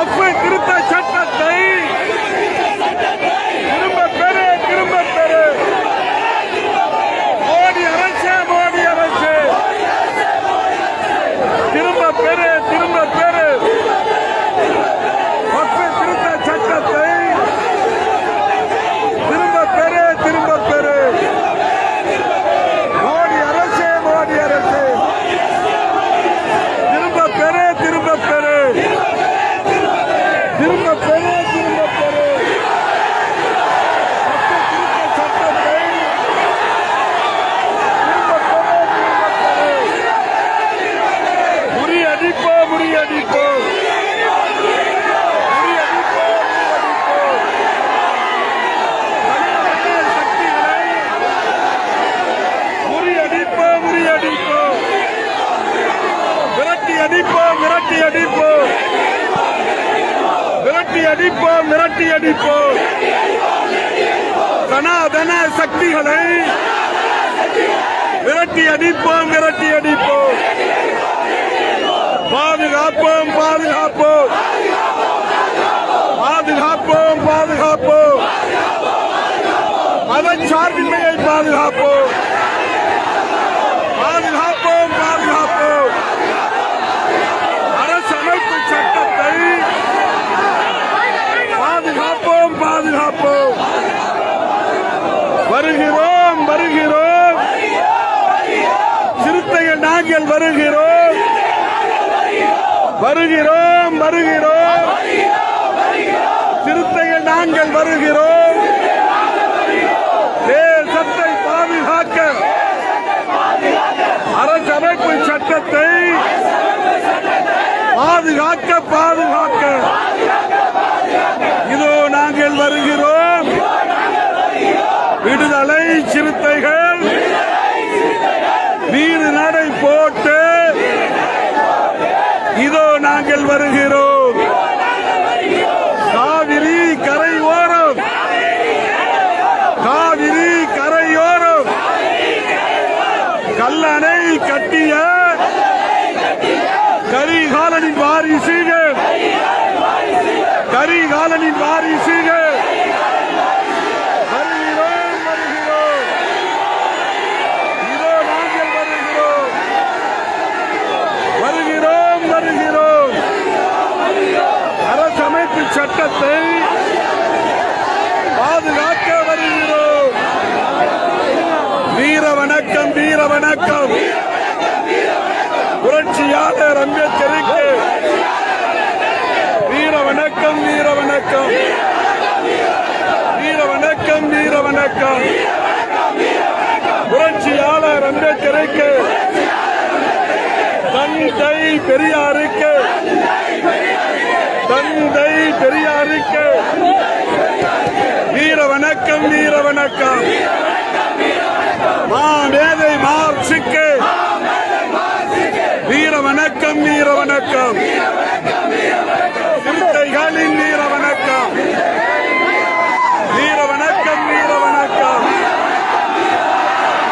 ஒப்பு திருத்த சட்டம் அடிப்போம் விரட்டி அடிப்போம் சனாதன சக்திகளை விரட்டி அடிப்போம் விரட்டி அடிப்போம் பாதுகாப்போம் பாதுகாப்போம் பாதுகாப்போம் பாதுகாப்போம் மதச்சார்பின்மையை பாதுகாப்போம் பாதுகாப்போம் வருகிறோம் வருகிறோம். சிறுத்தைகள் நாங்கள் வருகிறோம். தேசத்தை பாதுகாக்க. அரசமைப்பு சட்டத்தை பாதுகாக்க பாதுகாக்க. வருகிறோம் காவிரி கரையோரம் காவிரி கரையோரம் கல்லணை கட்டிய கரிகாலனின் வாரிசுகள் கரிகாலனின் வாரிசுகள் வருகிறோம் வருகிறோம் இதோ நாங்கள் வருகிறோம் வருகிறோம் வருகிறோம் அரசமைப்பு சட்டத்தை பாதுகாக்க வருகிறோம் வீர வணக்கம். புரட்சியாளர் அம்பேத்கருக்கு வீர வணக்கம் வீர வணக்கம். வீர வணக்கம் வீர வணக்கம். புரட்சியாளர் அம்பேத்கருக்கு தந்தை பெரியாருக்கு தந்தை பெரியாருக்கு வீர வணக்கம் வீர வணக்கம். மாமேதை மார்க்சுக்கு வீர வணக்கம் வீர வணக்கம் சிறுத்தைகளின் வீர வணக்கம் வீர வணக்கம் வீர வணக்கம்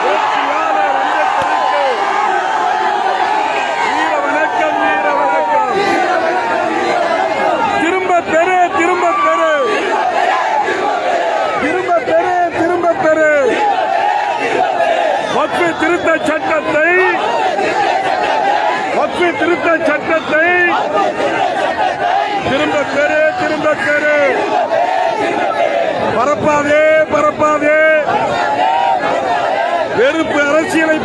புரட்சியாளர் அம்பேத்கருக்கு வீர வணக்கம் வீர வணக்கம் திரும்ப பெரு திரும்ப பெரு திரும்ப பெரு திரும்ப பெரு வக்ஃபு திருத்த சட்டத்தை வக்ஃபு திருத்த சட்டத்தை. திரும்ப பெரு திரும்ப பெரு பரப்பாதே பரப்பாதே. வெறுப்பு அரசியலை